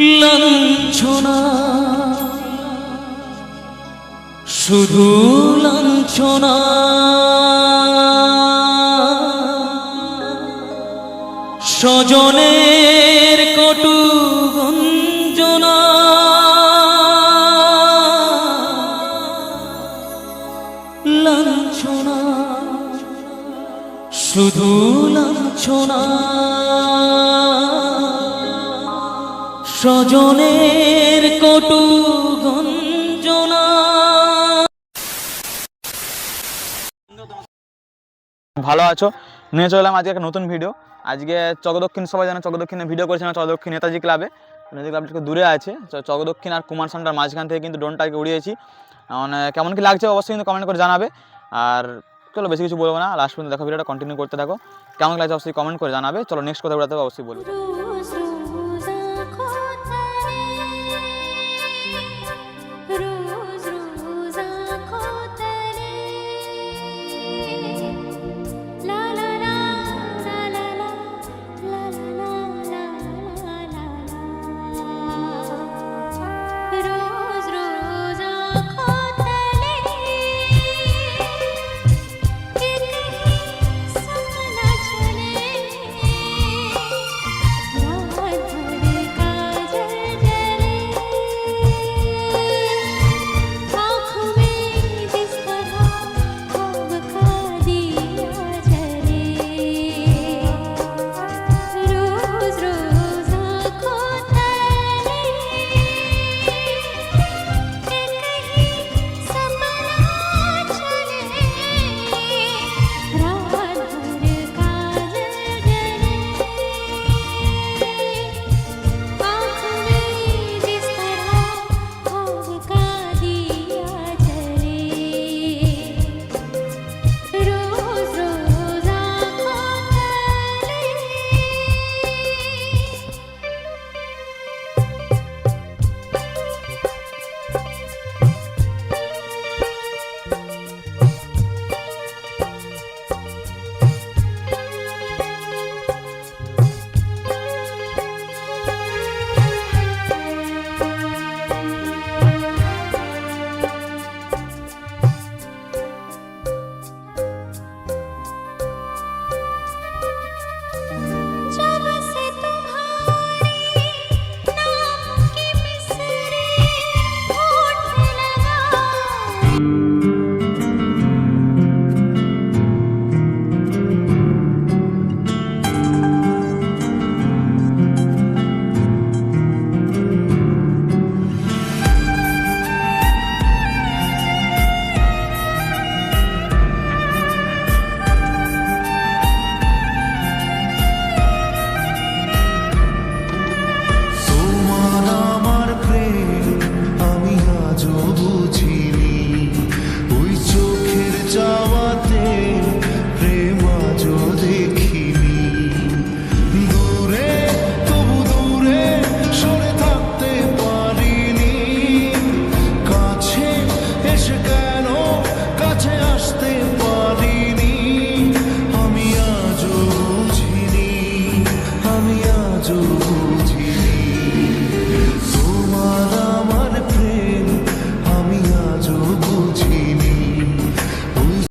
লাঞ্ছনা। শুধু লাঞ্ছনা। স্বজনের কটু গঞ্জনা। লাঞ্ছনা। শুধু লাঞ্ছনা। স্বজনের কটু ভালো আছো? নিয়ে চললাম আজকে একটা নতুন ভিডিও আজকে চকদক্ষিণ, সবাই জানে চকদক্ষিণে ভিডিও করেছিলাম চকদক্ষিণ নেতাজি ক্লাবে নেতাজি ক্লাবটা একটু দূরে আছে। চকদক্ষিণ আর কুমার সান্ডার মাঝখান থেকে কিন্তু ড্রোনটাকে উড়িয়েছি। মানে কেমন কি লাগছে অবশ্যই কিন্তু কমেন্ট করে জানাবে। আর চলো বেশি কিছু বলব না। লাস্ট পর্যন্ত দেখো ভিডিওটা কন্টিনিউ করতে থাকো। কেমন লাগছে অবশ্যই কমেন্ট করে জানাবে। চলো নেক্সট কথা বলতে অবশ্যই বলব।